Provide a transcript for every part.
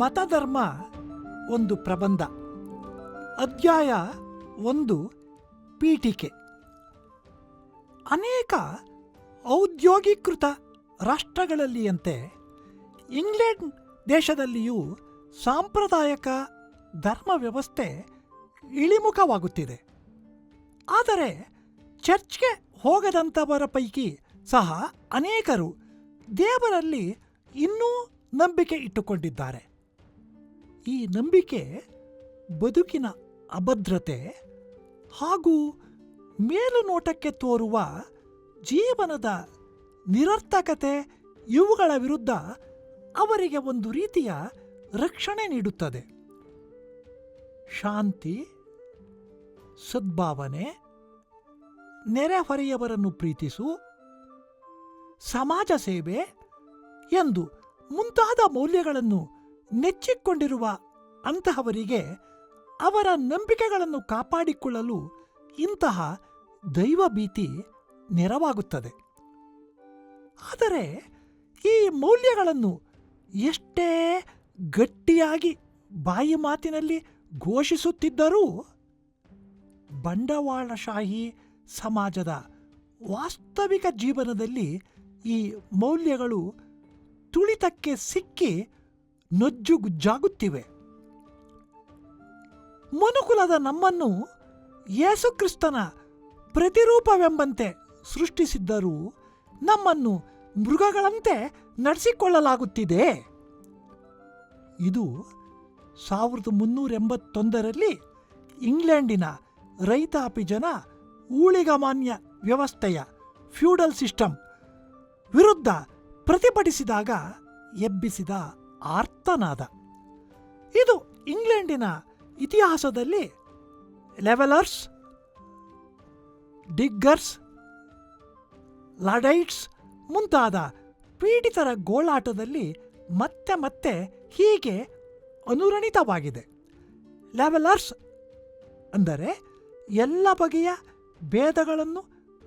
ಮತಧರ್ಮ ಒಂದು ಪ್ರಬಂಧ. ಅಧ್ಯಾಯ ಒಂದು, ಪೀಠಿಕೆ. ಅನೇಕ ಔದ್ಯೋಗೀಕೃತ ರಾಷ್ಟ್ರಗಳಲ್ಲಿಯಂತೆ ಇಂಗ್ಲೆಂಡ್ ದೇಶದಲ್ಲಿಯೂ ಸಾಂಪ್ರದಾಯಿಕ ಧರ್ಮ ವ್ಯವಸ್ಥೆ ಇಳಿಮುಖವಾಗುತ್ತಿದೆ. ಆದರೆ ಚರ್ಚ್ಗೆ ಹೋಗದಂಥವರ ಪೈಕಿ ಸಹ ಅನೇಕರು ದೇವರಲ್ಲಿ ಇನ್ನೂ ನಂಬಿಕೆ ಇಟ್ಟುಕೊಂಡಿದ್ದಾರೆ. ಈ ನಂಬಿಕೆ, ಬದುಕಿನ ಅಭದ್ರತೆ ಹಾಗೂ ಮೇಲುನೋಟಕ್ಕೆ ತೋರುವ ಜೀವನದ ನಿರರ್ಥಕತೆ ಇವುಗಳ ವಿರುದ್ಧ ಅವರಿಗೆ ಒಂದು ರೀತಿಯ ರಕ್ಷಣೆ ನೀಡುತ್ತದೆ. ಶಾಂತಿ, ಸದ್ಭಾವನೆ ನೆರೆಹೊರೆಯವರನ್ನು ಪ್ರೀತಿಸು, ಸಮಾಜ ಸೇವೆ ಎಂದು ಮುಂತಾದ ಮೌಲ್ಯಗಳನ್ನು ನೆಚ್ಚಿಕೊಂಡಿರುವ ಅಂತಹವರಿಗೆ ಅವರ ನಂಬಿಕೆಗಳನ್ನು ಕಾಪಾಡಿಕೊಳ್ಳಲು ಇಂತಹ ದೈವಭೀತಿ ನೆರವಾಗುತ್ತದೆ. ಆದರೆ ಈ ಮೌಲ್ಯಗಳನ್ನು ಎಷ್ಟೇ ಗಟ್ಟಿಯಾಗಿ ಬಾಯಿ ಮಾತಿನಲ್ಲಿ ಘೋಷಿಸುತ್ತಿದ್ದರೂ ಬಂಡವಾಳಶಾಹಿ ಸಮಾಜದ ವಾಸ್ತವಿಕ ಜೀವನದಲ್ಲಿ ಈ ಮೌಲ್ಯಗಳು ತುಳಿತಕ್ಕೆ ಸಿಕ್ಕಿ ನೊಜ್ಜುಗುಜ್ಜಾಗುತ್ತಿವೆ ಮನುಕುಲದ ನಮ್ಮನ್ನು ಯೇಸುಕ್ರಿಸ್ತನ ಪ್ರತಿರೂಪವೆಂಬಂತೆ ಸೃಷ್ಟಿಸಿದ್ದರೂ ನಮ್ಮನ್ನು ಮೃಗಗಳಂತೆ ನಡೆಸಿಕೊಳ್ಳಲಾಗುತ್ತಿದೆ. ಇದು ಸಾವಿರದ ಮುನ್ನೂರ ಎಂಬತ್ತೊಂದರಲ್ಲಿ ಇಂಗ್ಲೆಂಡಿನ ರೈತಾಪಿ ಜನ ಊಳಿಗಮಾನ್ಯ ವ್ಯವಸ್ಥೆಯ ಫ್ಯೂಡಲ್ ಸಿಸ್ಟಮ್ ವಿರುದ್ಧ ಪ್ರತಿಭಟಿಸಿದಾಗ ಎಬ್ಬಿಸಿದ ಆರ್ತನಾದ. ಇದು ಇಂಗ್ಲೆಂಡಿನ ಇತಿಹಾಸದಲ್ಲಿ ಲೆವೆಲರ್ಸ್, ಡಿಗ್ಗರ್ಸ್, ಲಡೈಟ್ಸ್ ಮುಂತಾದ ಪೀಡಿತರ ಗೋಳಾಟದಲ್ಲಿ ಮತ್ತೆ ಮತ್ತೆ ಹೀಗೆ ಅನುರಣಿತವಾಗಿದೆ. ಲೆವೆಲರ್ಸ್ ಅಂದರೆ ಎಲ್ಲ ಬಗೆಯ ಭೇದಗಳನ್ನು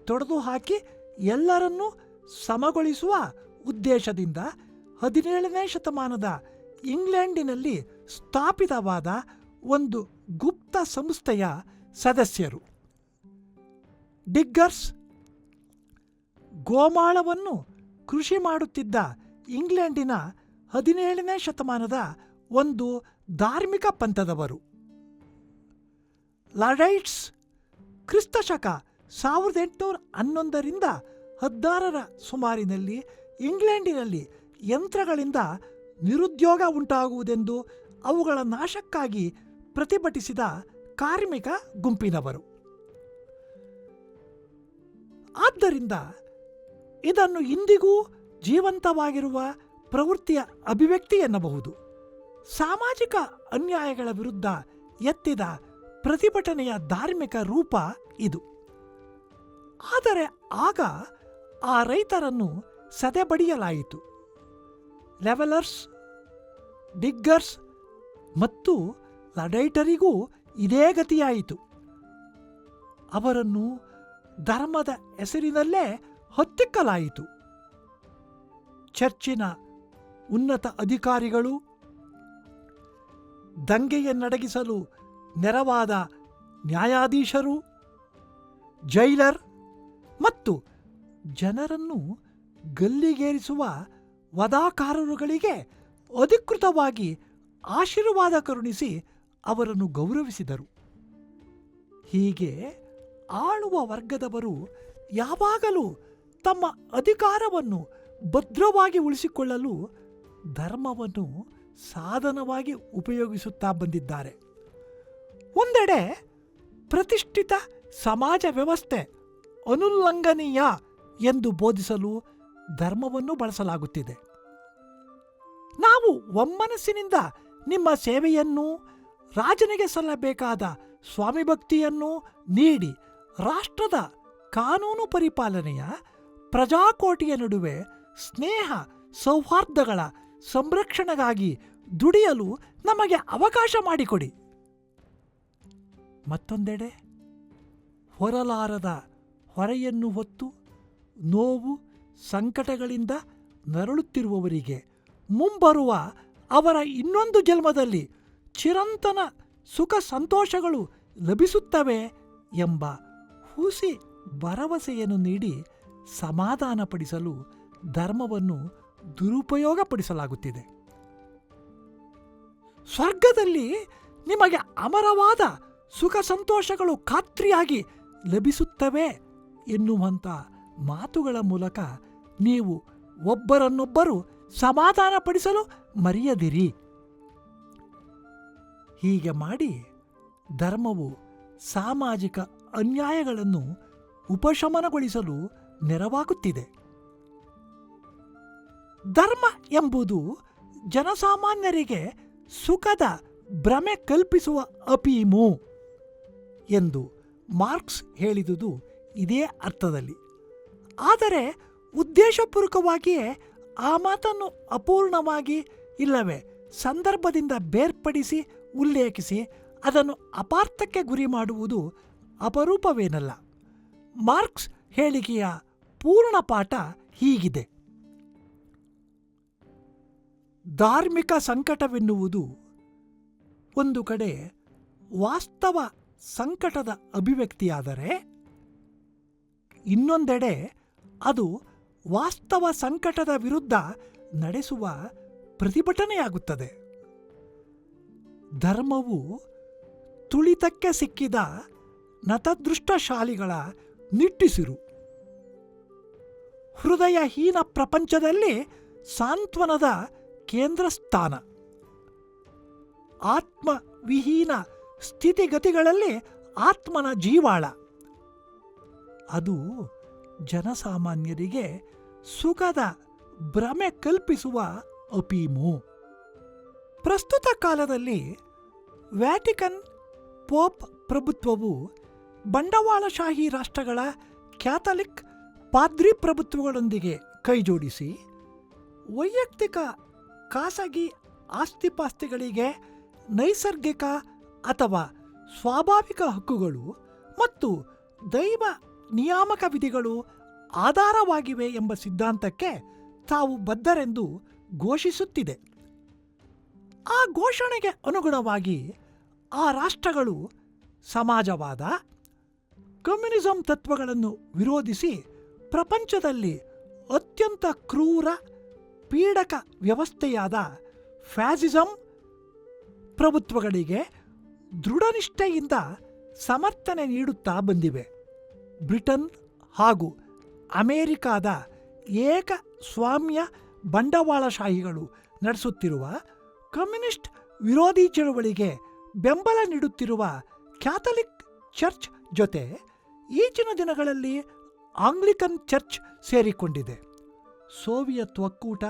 ತೊಡೆದು ಹಾಕಿ ಎಲ್ಲರನ್ನೂ ಸಮಗೊಳಿಸುವ ಉದ್ದೇಶದಿಂದ ಹದಿನೇಳನೇ ಶತಮಾನದ ಇಂಗ್ಲೆಂಡಿನಲ್ಲಿ ಸ್ಥಾಪಿತವಾದ ಒಂದು ಗುಪ್ತ ಸಂಸ್ಥೆಯ ಸದಸ್ಯರು. ಡಿಗ್ಗರ್ಸ್ ಗೋಮಾಳವನ್ನು ಕೃಷಿ ಮಾಡುತ್ತಿದ್ದ ಇಂಗ್ಲೆಂಡಿನ ಹದಿನೇಳನೇ ಶತಮಾನದ ಒಂದು ಧಾರ್ಮಿಕ ಪಂಥದವರು. ಲಡೈಟ್ಸ್ ಕ್ರಿಸ್ತಶಕ ಸಾವಿರದ ಎಂಟುನೂರ ಹನ್ನೊಂದರಿಂದ ಹದಿನಾರರ ಸುಮಾರಿನಲ್ಲಿ ಇಂಗ್ಲೆಂಡಿನಲ್ಲಿ ಯಂತ್ರಗಳಿಂದ ನಿರುದ್ಯೋಗ ಉಂಟಾಗುವುದೆಂದು ಅವುಗಳ ನಾಶಕ್ಕಾಗಿ ಪ್ರತಿಭಟಿಸಿದ ಕಾರ್ಮಿಕ ಗುಂಪಿನವರು. ಆದ್ದರಿಂದ ಇದನ್ನು ಇಂದಿಗೂ ಜೀವಂತವಾಗಿರುವ ಪ್ರವೃತ್ತಿಯ ಅಭಿವ್ಯಕ್ತಿ ಎನ್ನಬಹುದು. ಸಾಮಾಜಿಕ ಅನ್ಯಾಯಗಳ ವಿರುದ್ಧ ಎತ್ತಿದ ಪ್ರತಿಭಟನೆಯ ಧಾರ್ಮಿಕ ರೂಪ ಇದು. ಆದರೆ ಆಗ ಆ ರೈತರನ್ನು ಸದೆಬಡಿಯಲಾಯಿತು. ಲೆವೆಲರ್ಸ್, ಡಿಗ್ಗರ್ಸ್ ಮತ್ತು ಲಡೈಟರಿಗೂ ಇದೇ ಗತಿಯಾಯಿತು. ಅವರನ್ನು ಧರ್ಮದ ಹೆಸರಿನಲ್ಲೇ ಹೊತ್ತಿಕ್ಕಲಾಯಿತು. ಚರ್ಚಿನ ಉನ್ನತ ಅಧಿಕಾರಿಗಳು ದಂಗೆಯನ್ನಡಗಿಸಲು ನೆರವಾದ ನ್ಯಾಯಾಧೀಶರು, ಜೈಲರ್ ಮತ್ತು ಜನರನ್ನು ಗಲ್ಲಿಗೇರಿಸುವ ವದಾಕಾರರುಗಳಿಗೆ ಅಧಿಕೃತವಾಗಿ ಆಶೀರ್ವಾದ ಕರುಣಿಸಿ ಅವರನ್ನು ಗೌರವಿಸಿದರು. ಹೀಗೆ ಆಳುವ ವರ್ಗದವರು ಯಾವಾಗಲೂ ತಮ್ಮ ಅಧಿಕಾರವನ್ನು ಭದ್ರವಾಗಿ ಉಳಿಸಿಕೊಳ್ಳಲು ಧರ್ಮವನ್ನು ಸಾಧನವಾಗಿ ಉಪಯೋಗಿಸುತ್ತಾ ಬಂದಿದ್ದಾರೆ. ಒಂದೆಡೆ ಪ್ರತಿಷ್ಠಿತ ಸಮಾಜ ವ್ಯವಸ್ಥೆ ಅನುಲ್ಲಂಘನೀಯ ಎಂದು ಬೋಧಿಸಲು ಧರ್ಮವನ್ನು ಬಳಸಲಾಗುತ್ತಿದೆ. ನಾವು ಒಮ್ಮನಸ್ಸಿನಿಂದ ನಿಮ್ಮ ಸೇವೆಯನ್ನು, ರಾಜನಿಗೆ ಸಲ್ಲಬೇಕಾದ ಸ್ವಾಮಿ ಭಕ್ತಿಯನ್ನು ನೀಡಿ ರಾಷ್ಟ್ರದ ಕಾನೂನು ಪರಿಪಾಲನೆಯ ಪ್ರಜಾಕೋಟಿಯ ನಡುವೆ ಸ್ನೇಹ, ಸೌಹಾರ್ದಗಳ ಸಂರಕ್ಷಣೆಗಾಗಿ ದುಡಿಯಲು ನಮಗೆ ಅವಕಾಶ ಮಾಡಿಕೊಡಿ. ಮತ್ತೊಂದೆಡೆ, ಹೊರಲಾರದ ಹೊರೆಯನ್ನು ಹೊತ್ತು ನೋವು ಸಂಕಟಗಳಿಂದ ನರಳುತ್ತಿರುವವರಿಗೆ ಮುಂಬರುವ ಅವರ ಇನ್ನೊಂದು ಜನ್ಮದಲ್ಲಿ ಚಿರಂತನ ಸುಖ ಸಂತೋಷಗಳು ಲಭಿಸುತ್ತವೆ ಎಂಬ ಹುಸಿ ಭರವಸೆಯನ್ನು ನೀಡಿ ಸಮಾಧಾನಪಡಿಸಲು ಧರ್ಮವನ್ನು ದುರುಪಯೋಗಪಡಿಸಲಾಗುತ್ತಿದೆ. ಸ್ವರ್ಗದಲ್ಲಿ ನಿಮಗೆ ಅಮರವಾದ ಸುಖ ಸಂತೋಷಗಳು ಖಾತ್ರಿಯಾಗಿ ಲಭಿಸುತ್ತವೆ ಎನ್ನುವಂಥ ಮಾತುಗಳ ಮೂಲಕ ನೀವು ಒಬ್ಬರನ್ನೊಬ್ಬರು ಸಮಾಧಾನಪಡಿಸಲು ಮರೆಯದಿರಿ. ಹೀಗೆ ಮಾಡಿ ಧರ್ಮವು ಸಾಮಾಜಿಕ ಅನ್ಯಾಯಗಳನ್ನು ಉಪಶಮನಗೊಳಿಸಲು ನೆರವಾಗುತ್ತಿದೆ. ಧರ್ಮ ಎಂಬುದು ಜನಸಾಮಾನ್ಯರಿಗೆ ಸುಖದ ಭ್ರಮೆ ಕಲ್ಪಿಸುವ ಅಪೀಮು ಎಂದು ಮಾರ್ಕ್ಸ್ ಹೇಳಿದುದು ಇದೇ ಅರ್ಥದಲ್ಲಿ. ಆದರೆ ಉದ್ದೇಶಪೂರ್ವಕವಾಗಿಯೇ ಆ ಮಾತನ್ನು ಅಪೂರ್ಣವಾಗಿ ಇಲ್ಲವೇ? ಸಂದರ್ಭದಿಂದ ಬೇರ್ಪಡಿಸಿ, ಉಲ್ಲೇಖಿಸಿ, ಅದನ್ನು ಅಪಾರ್ಥಕ್ಕೆ ಗುರಿ ಮಾಡುವುದು ಅಪರೂಪವೇನಲ್ಲ. ಮಾರ್ಕ್ಸ್ ಹೇಳಿಕೆಯ ಪೂರ್ಣ ಪಾಠ ಹೀಗಿದೆ. ಧಾರ್ಮಿಕ ಸಂಕಟವೆನ್ನುವುದು ಒಂದು ಕಡೆ ವಾಸ್ತವ ಸಂಕಟದ ಅಭಿವ್ಯಕ್ತಿಯಾದರೆ, ಇನ್ನೊಂದೆಡೆ ಅದು ವಾಸ್ತವ ಸಂಕಟದ ವಿರುದ್ಧ ನಡೆಸುವ ಪ್ರತಿಭಟನೆಯಾಗುತ್ತದೆ. ಧರ್ಮವು ತುಳಿತಕ್ಕೆ ಸಿಕ್ಕಿದ ನತದೃಷ್ಟಶಾಲಿಗಳ ನಿಟ್ಟಿಸಿರು. ಹೃದಯಹೀನ ಪ್ರಪಂಚದಲ್ಲಿ ಸಾಂತ್ವನದ ಕೇಂದ್ರ ಸ್ಥಾನ ಆತ್ಮವಿಹೀನ ಸ್ಥಿತಿಗತಿಗಳಲ್ಲಿ ಆತ್ಮನ ಜೀವಾಳ. ಅದು ಜನಸಾಮಾನ್ಯರಿಗೆ ಸುಖದ ಭ್ರಮೆ ಕಲ್ಪಿಸುವ ಅಪೀಮು. ಪ್ರಸ್ತುತ ಕಾಲದಲ್ಲಿ ವ್ಯಾಟಿಕನ್ ಪೋಪ್ ಪ್ರಭುತ್ವವು ಬಂಡವಾಳಶಾಹಿ ರಾಷ್ಟ್ರಗಳ ಕ್ಯಾಥಲಿಕ್ ಪಾದ್ರಿ ಪ್ರಭುತ್ವಗಳೊಂದಿಗೆ ಕೈಜೋಡಿಸಿ ವೈಯಕ್ತಿಕ ಖಾಸಗಿ ಆಸ್ತಿಪಾಸ್ತಿಗಳಿಗೆ ನೈಸರ್ಗಿಕ ಅಥವಾ ಸ್ವಾಭಾವಿಕ ಹಕ್ಕುಗಳು ಮತ್ತು ದೈವ ನಿಯಾಮಕ ವಿಧಿಗಳು ಆಧಾರವಾಗಿವೆ ಎಂಬ ಸಿದ್ಧಾಂತಕ್ಕೆ ತಾವು ಬದ್ಧರೆಂದು ಘೋಷಿಸುತ್ತಿದೆ. ಆ ಘೋಷಣೆಗೆ ಅನುಗುಣವಾಗಿ ಆ ರಾಷ್ಟ್ರಗಳು ಸಮಾಜವಾದ, ಕಮ್ಯುನಿಸಂ ತತ್ವಗಳನ್ನು ವಿರೋಧಿಸಿ ಪ್ರಪಂಚದಲ್ಲಿ ಅತ್ಯಂತ ಕ್ರೂರ, ಪೀಡಕ ವ್ಯವಸ್ಥೆಯಾದ ಫ್ಯಾಸಿಸಂ ಪ್ರಭುತ್ವಗಳಿಗೆ ದೃಢನಿಷ್ಠೆಯಿಂದ ಸಮರ್ಥನೆ ನೀಡುತ್ತಾ ಬಂದಿವೆ. ಬ್ರಿಟನ್ ಹಾಗೂ ಅಮೇರಿಕಾದ ಏಕ ಸ್ವಾಮ್ಯ ಬಂಡವಾಳಶಾಹಿಗಳು ನಡೆಸುತ್ತಿರುವ ಕಮ್ಯುನಿಸ್ಟ್ ವಿರೋಧಿ ಚಳುವಳಿಗೆ ಬೆಂಬಲ ನೀಡುತ್ತಿರುವ ಕ್ಯಾಥಲಿಕ್ ಚರ್ಚ್ ಜೊತೆ ಈಚಿನ ದಿನಗಳಲ್ಲಿ ಆಂಗ್ಲಿಕನ್ ಚರ್ಚ್ ಸೇರಿಕೊಂಡಿದೆ. ಸೋವಿಯತ್ ಒಕ್ಕೂಟ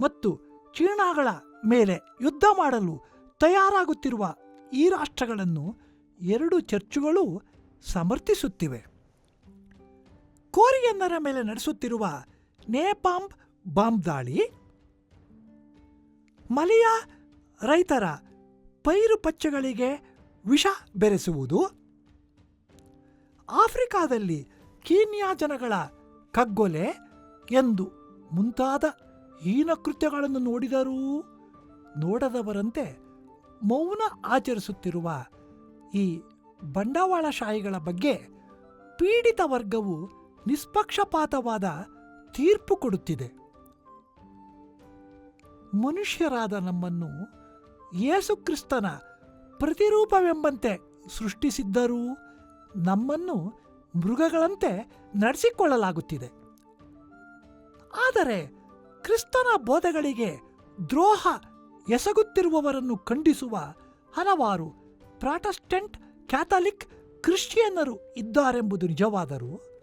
ಮತ್ತು ಚೀನಾಗಳ ಮೇಲೆ ಯುದ್ಧ ಮಾಡಲು ತಯಾರಾಗುತ್ತಿರುವ ಈ ರಾಷ್ಟ್ರಗಳನ್ನು ಎರಡು ಚರ್ಚುಗಳು ಸಮರ್ಥಿಸುತ್ತಿವೆ. ಕೋರಿಯನ್ನರ ಮೇಲೆ ನಡೆಸುತ್ತಿರುವ ನೇಪಾಂಬ್ ಬಾಂಬ್ ದಾಳಿ, ಮಲಿಯ ರೈತರ ಪೈರು ಪಚ್ಚೆಗಳಿಗೆ ವಿಷ ಬೆರೆಸುವುದು, ಆಫ್ರಿಕಾದಲ್ಲಿ ಕೀನ್ಯಾ ಜನಗಳ ಕಗ್ಗೊಲೆ ಎಂದು ಮುಂತಾದ ಹೀನಕೃತ್ಯಗಳನ್ನು ನೋಡಿದರೂ ನೋಡದವರಂತೆ ಮೌನ ಆಚರಿಸುತ್ತಿರುವ ಈ ಬಂಡವಾಳಶಾಹಿಗಳ ಬಗ್ಗೆ ಪೀಡಿತ ವರ್ಗವು ನಿಷ್ಪಕ್ಷಪಾತವಾದ ತೀರ್ಪು ಕೊಡುತ್ತಿದೆ. ಮನುಷ್ಯರಾದ ನಮ್ಮನ್ನು ಯೇಸುಕ್ರಿಸ್ತನ ಪ್ರತಿರೂಪವೆಂಬಂತೆ ಸೃಷ್ಟಿಸಿದ್ದರೂ ನಮ್ಮನ್ನು ಮೃಗಗಳಂತೆ ನಡೆಸಿಕೊಳ್ಳಲಾಗುತ್ತಿದೆ. ಆದರೆ ಕ್ರಿಸ್ತನ ಬೋಧೆಗಳಿಗೆ ದ್ರೋಹ ಎಸಗುತ್ತಿರುವವರನ್ನು ಖಂಡಿಸುವ ಹಲವಾರು ಪ್ರಾಟೆಸ್ಟೆಂಟ್ ಕ್ಯಾಥಲಿಕ್ ಕ್ರಿಶ್ಚಿಯನ್ನರು ಇದ್ದಾರೆಂಬುದು ನಿಜವಾದರೂ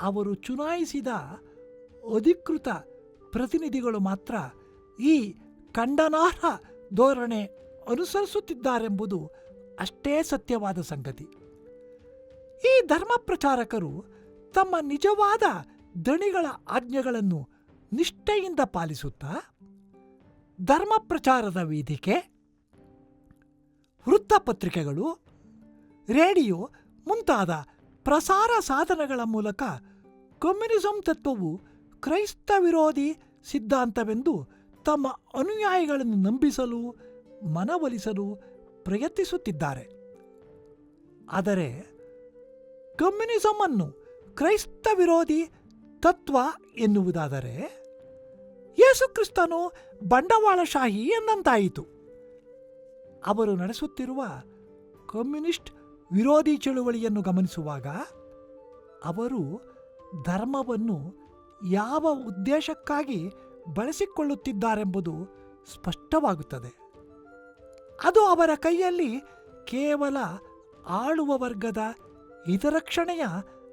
ಅವರು ಚುನಾಯಿಸಿದ ಅಧಿಕೃತ ಪ್ರತಿನಿಧಿಗಳು ಮಾತ್ರ ಈ ಖಂಡನಾರ್ಹ ಧೋರಣೆ ಅನುಸರಿಸುತ್ತಿದ್ದಾರೆಂಬುದು ಅಷ್ಟೇ ಸತ್ಯವಾದ ಸಂಗತಿ. ಈ ಧರ್ಮ ಪ್ರಚಾರಕರು ತಮ್ಮ ನಿಜವಾದ ದಣಿಗಳ ಆಜ್ಞೆಗಳನ್ನು ನಿಷ್ಠೆಯಿಂದ ಪಾಲಿಸುತ್ತಾ ಧರ್ಮ ಪ್ರಚಾರದ ವೇದಿಕೆ, ವೃತ್ತಪತ್ರಿಕೆಗಳು, ರೇಡಿಯೋ ಮುಂತಾದ ಪ್ರಸಾರ ಸಾಧನಗಳ ಮೂಲಕ ಕಮ್ಯುನಿಸಂ ತತ್ವವು ಕ್ರೈಸ್ತ ವಿರೋಧಿ ಸಿದ್ಧಾಂತವೆಂದು ತಮ್ಮ ಅನುಯಾಯಿಗಳನ್ನು ನಂಬಿಸಲು, ಮನವೊಲಿಸಲು ಪ್ರಯತ್ನಿಸುತ್ತಿದ್ದಾರೆ. ಆದರೆ ಕಮ್ಯುನಿಸಂ ಅನ್ನು ಕ್ರೈಸ್ತ ವಿರೋಧಿ ತತ್ವ ಎನ್ನುವುದಾದರೆ ಯೇಸುಕ್ರಿಸ್ತನು ಬಂಡವಾಳಶಾಹಿ ಎಂದಂತಾಯಿತು ಅವರು ನಡೆಸುತ್ತಿರುವ ಕಮ್ಯುನಿಸ್ಟ್ ವಿರೋಧಿ ಚಳುವಳಿಯನ್ನು ಗಮನಿಸುವಾಗ ಅವರು ಧರ್ಮವನ್ನು ಯಾವ ಉದ್ದೇಶಕ್ಕಾಗಿ ಬಳಸಿಕೊಳ್ಳುತ್ತಿದ್ದಾರೆಂಬುದು ಸ್ಪಷ್ಟವಾಗುತ್ತದೆ. ಅದು ಅವರ ಕೈಯಲ್ಲಿ ಕೇವಲ ಆಳುವ ವರ್ಗದ ಹಿತರಕ್ಷಣೆಯ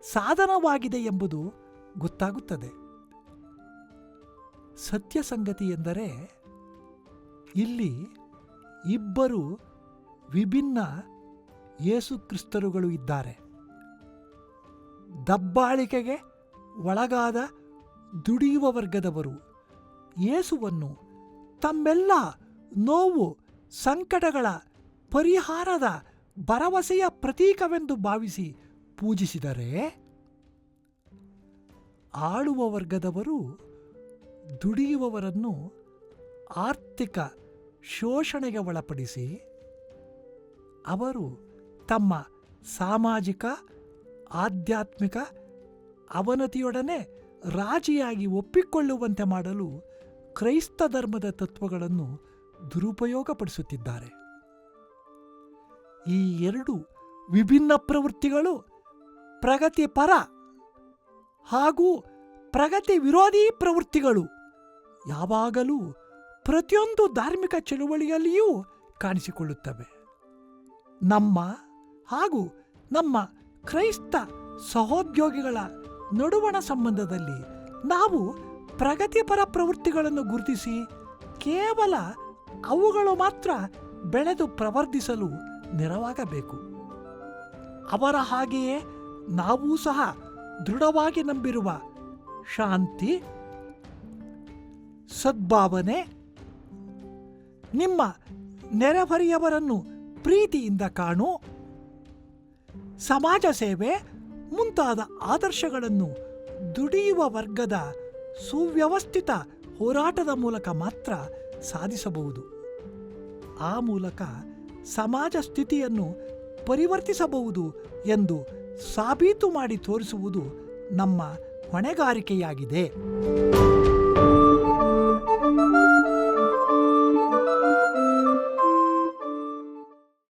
ಸಾಧನವಾಗಿದೆ ಎಂಬುದು ಗೊತ್ತಾಗುತ್ತದೆ. ಸತ್ಯ ಸಂಗತಿ ಎಂದರೆ ಇಲ್ಲಿ ಇಬ್ಬರು ವಿಭಿನ್ನ ಯೇಸುಕ್ರಿಸ್ತರುಗಳು ಇದ್ದಾರೆ. ದಬ್ಬಾಳಿಕೆಗೆ ಒಳಗಾದ ದುಡಿಯುವ ವರ್ಗದವರು, ಯೇಸುವನ್ನು ತಮ್ಮೆಲ್ಲ ನೋವು, ಸಂಕಟಗಳ ಪರಿಹಾರದ ಭರವಸೆಯ ಪ್ರತೀಕವೆಂದು ಭಾವಿಸಿ ಪೂಜಿಸಿದರೆ, ಆಳುವ ವರ್ಗದವರು ದುಡಿಯುವವರನ್ನು ಆರ್ಥಿಕ ಶೋಷಣೆಗೆ ಒಳಪಡಿಸಿ ಅವರು ತಮ್ಮ ಸಾಮಾಜಿಕ, ಆಧ್ಯಾತ್ಮಿಕ ಅವನತಿಯೊಡನೆ ರಾಜಿಯಾಗಿ ಒಪ್ಪಿಕೊಳ್ಳುವಂತೆ ಮಾಡಲು ಕ್ರೈಸ್ತ ಧರ್ಮದ ತತ್ವಗಳನ್ನು ದುರುಪಯೋಗಪಡಿಸುತ್ತಿದ್ದಾರೆ. ಈ ಎರಡು ವಿಭಿನ್ನ ಪ್ರವೃತ್ತಿಗಳು ಪ್ರಗತಿಪರ ಹಾಗೂ ಪ್ರಗತಿ ವಿರೋಧಿ ಪ್ರವೃತ್ತಿಗಳು ಯಾವಾಗಲೂ ಪ್ರತಿಯೊಂದು ಧಾರ್ಮಿಕ ಚಳುವಳಿಯಲ್ಲಿಯೂ ಕಾಣಿಸಿಕೊಳ್ಳುತ್ತವೆ. ನಮ್ಮ ಹಾಗೂ ನಮ್ಮ ಕ್ರೈಸ್ತ ಸಹೋದ್ಯೋಗಿಗಳ ನಡುವಣ ಸಂಬಂಧದಲ್ಲಿ ನಾವು ಪ್ರಗತಿಪರ ಪ್ರವೃತ್ತಿಗಳನ್ನು ಗುರುತಿಸಿ ಕೇವಲ ಅವುಗಳು ಮಾತ್ರ ಬೆಳೆದು ಪ್ರವರ್ಧಿಸಲು ನೆರವಾಗಬೇಕು. ಅವರ ಹಾಗೆಯೇ ನಾವೂ ಸಹ ದೃಢವಾಗಿ ನಂಬಿರುವ ಶಾಂತಿ, ಸದ್ಭಾವನೆ, ನಿಮ್ಮ ನೆರೆಹೊರೆಯವರನ್ನು ಪ್ರೀತಿಯಿಂದ ಕಾಣು. ಸಮಾಜ ಸೇವೆ ಮುಂತಾದ ಆದರ್ಶಗಳನ್ನು ದುಡಿಯುವ ವರ್ಗದ ಸುವ್ಯವಸ್ಥಿತ ಹೋರಾಟದ ಮೂಲಕ ಮಾತ್ರ ಸಾಧಿಸಬಹುದು. ಆ ಮೂಲಕ ಸಮಾಜ ಸ್ಥಿತಿಯನ್ನು ಪರಿವರ್ತಿಸಬಹುದು ಎಂದು ಸಾಬೀತು ಮಾಡಿ ತೋರಿಸುವುದು ನಮ್ಮ ಹೊಣೆಗಾರಿಕೆಯಾಗಿದೆ.